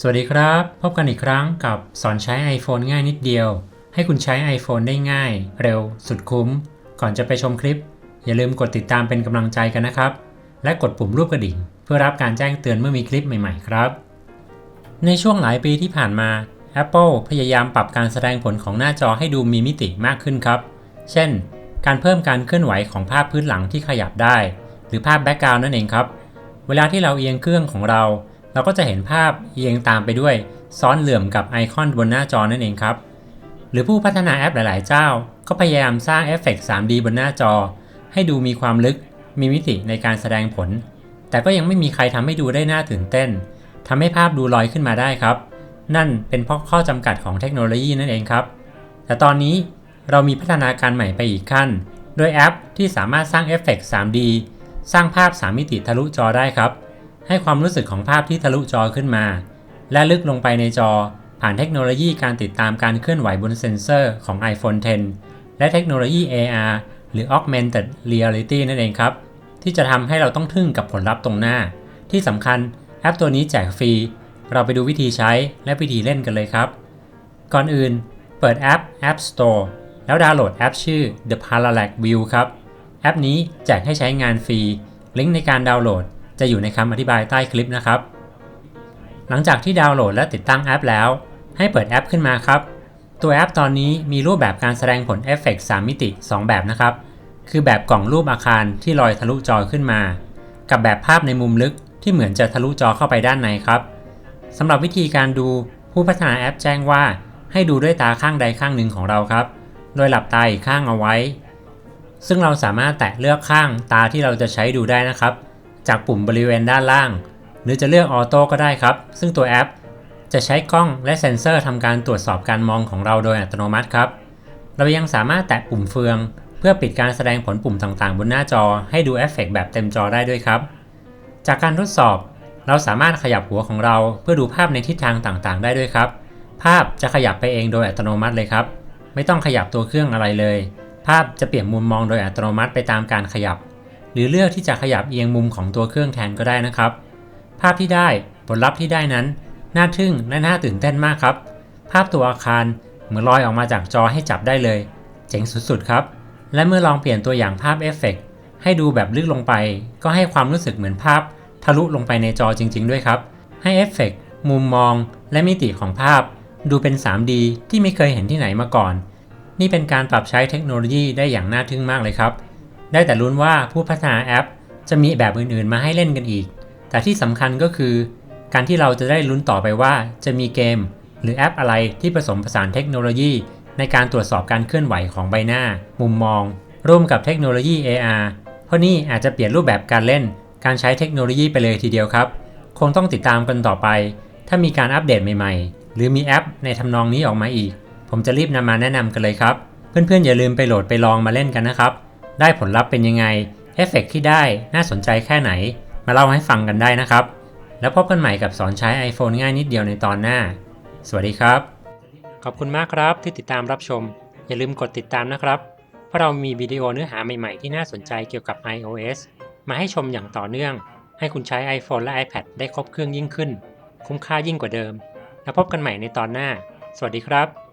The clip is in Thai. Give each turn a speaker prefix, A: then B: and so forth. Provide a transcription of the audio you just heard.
A: สวัสดีครับ พบกันอีกครั้งกับสอนใช้ iPhone ง่ายนิดเดียว ให้คุณใช้ iPhone ได้ง่าย เร็ว สุดคุ้ม ก่อนจะไปชมคลิป อย่าลืมกดติดตามเป็นกำลังใจกันนะครับ และกดปุ่มรูปกระดิ่ง เพื่อรับการแจ้งเตือนเมื่อมีคลิปใหม่ ๆ ครับ ในช่วงหลายปีที่ผ่านมา Apple พยายามปรับการแสดงผลของหน้าจอให้ดูมีมิติมากขึ้นครับ เช่น การเพิ่มการเคลื่อนไหวของภาพพื้นหลังที่ขยับได้ หรือภาพแบ็กกราวน์นั่นเองครับ เวลาที่เราเอียงเครื่องของเรา เราก็จะเห็นภาพเอียงตามไปด้วย ซ้อนเหลื่อมกับไอคอนบนหน้าจอนั่นเองครับ หรือผู้พัฒนาแอปหลาย ๆ เจ้า ก็พยายามสร้างเอฟเฟกต์ 3D บนหน้าจอ ให้ดูมีความลึก มีมิติในการแสดงผล แต่ก็ยังไม่มีใครทำให้ดูได้น่าตื่นเต้นทำให้ภาพดูลอยขึ้นมาได้ครับ นั่นเป็นเพราะข้อจำกัดของเทคโนโลยีนั่นเองครับ แต่ตอนนี้เรามีพัฒนาการใหม่ไปอีกขั้น โดยแอปที่สามารถสร้างเอฟเฟกต์ 3D สร้างภาพ 3 มิติทะลุจอได้ครับ ให้ความรู้สึกของภาพที่ทะลุจอขึ้นมา และลึกลงไปในจอ ผ่านเทคโนโลยีการติดตามการเคลื่อนไหวบนเซ็นเซอร์ของ iPhone 10 และเทคโนโลยี AR หรือ Augmented Reality นั่นเองครับ ที่จะทำให้เราต้องทึ่งกับผลลัพธ์ตรงหน้า ที่สำคัญแอปตัวนี้แจกฟรี เราไปดูวิธีใช้และวิธีเล่นกันเลยครับ ก่อนอื่น เปิดแอป App Store แล้วดาวน์โหลดแอปชื่อ The Parallax View ครับ แอปนี้แจกให้ใช้งานฟรี ลิงก์ในการดาวน์โหลดจะอยู่ในคำอธิบายใต้คลิปนะครับ หลังจากที่ดาวน์โหลดและติดตั้งแอปแล้ว ให้เปิดแอปขึ้นมาครับ ตัวแอปตอนนี้มีรูปแบบการแสดงผลเอฟเฟกต์3มิติ 2 แบบนะครับ คือแบบกล่องรูปอาคารที่ลอยทะลุจอขึ้นมา กับแบบภาพในมุมลึกที่เหมือนจะทะลุจอเข้าไปด้านในครับสำหรับวิธีการดูผู้พัฒนาแอปแจ้งว่า ให้ดูด้วยตาข้างใดข้างหนึ่งของเราครับ โดยหลับตาอีกข้างเอาไว้ ซึ่งเราสามารถแตะเลือกข้างตาที่เราจะใช้ดูได้นะครับ จากปุ่มบริเวณด้านล่าง หรือจะเลือกออโต้ก็ได้ครับ ซึ่งตัวแอป จะใช้กล้องและเซ็นเซอร์ทำการตรวจสอบการมองของเราโดยอัตโนมัติครับ เรายังสามารถแตะปุ่มเฟือง เพื่อปิดการแสดงผลปุ่มต่างๆ บนหน้าจอ ให้ดูเอฟเฟกต์แบบเต็มจอได้ด้วยครับ จากการทดสอบ เราสามารถขยับหัวของเรา เพื่อดูภาพในทิศทางต่างๆ ได้ด้วยครับ ภาพจะขยับไปเองโดยอัตโนมัติเลยครับ ไม่ต้องขยับตัวเครื่องอะไรเลย ภาพจะเปลี่ยนมุมมองโดยอัตโนมัติไปตามการขยับ หรือเลือกที่จะขยับเอียงมุมของตัวเครื่องแทนก็ได้นะครับ ภาพที่ได้ผลลัพธ์ที่ได้นั้น น่าทึ่งและน่าตื่นเต้นมากครับ ภาพตัวอาคารเหมือนลอยออกมาจากจอให้จับได้เลย เจ๋งสุดๆครับ และเมื่อลองเปลี่ยนตัวอย่างภาพเอฟเฟกต์ให้ดูแบบลึกลงไป ก็ให้ความรู้สึกเหมือนภาพ ทะลุลงไปในจอจริง ๆ ด้วยครับ ให้เอฟเฟกต์มุมมอง และมิติของภาพ ดูเป็น 3D ที่ไม่เคยเห็นที่ไหนมาก่อน นี่เป็นการปรับใช้เทคโนโลยีได้อย่างน่าทึ่งมากเลยครับ ได้แต่ลุ้นว่าผู้พัฒนาแอป จะมีแบบอื่นๆ มาให้เล่นกันอีก แต่ที่สำคัญก็คือ การที่เราจะได้ลุ้นต่อไปว่า จะมีเกม หรือแอปอะไรที่ผสมผสานเทคโนโลยี ในการตรวจสอบการเคลื่อนไหวของใบหน้า มุมมอง ร่วมกับเทคโนโลยี AR เพราะนี่อาจจะเปลี่ยนรูปแบบการเล่น การใช้เทคโนโลยีไปเลยทีเดียวครับ คงต้องติดตามกันต่อไป ถ้ามีการอัปเดตใหม่ ๆ หรือมีแอปในทำนองนี้ออกมาอีก ผมจะรีบนำมาแนะนำกันเลยครับ เพื่อนๆอย่าลืมไปโหลดไปลองมาเล่นกันนะครับ ได้ผลลัพธ์เป็นยังไง เอฟเฟกต์ที่ได้น่าสนใจแค่ไหน มาเล่าให้ฟังกันได้นะครับ แล้วพบกันใหม่กับสอนใช้ iPhone ง่ายนิดเดียวในตอนหน้า สวัสดีครับ ขอบคุณมากครับที่ติดตามรับชม อย่าลืมกดติดตามนะครับ เพราะเรามีวิดีโอเนื้อหาใหม่ๆที่น่าสนใจเกี่ยวกับ iOS มาให้ชมอย่างต่อเนื่อง ให้คุณใช้ iPhone และ iPad ได้ครบเครื่องยิ่งขึ้น คุ้มค่ายิ่งกว่าเดิม แล้วพบกันใหม่ในตอนหน้า สวัสดีครับ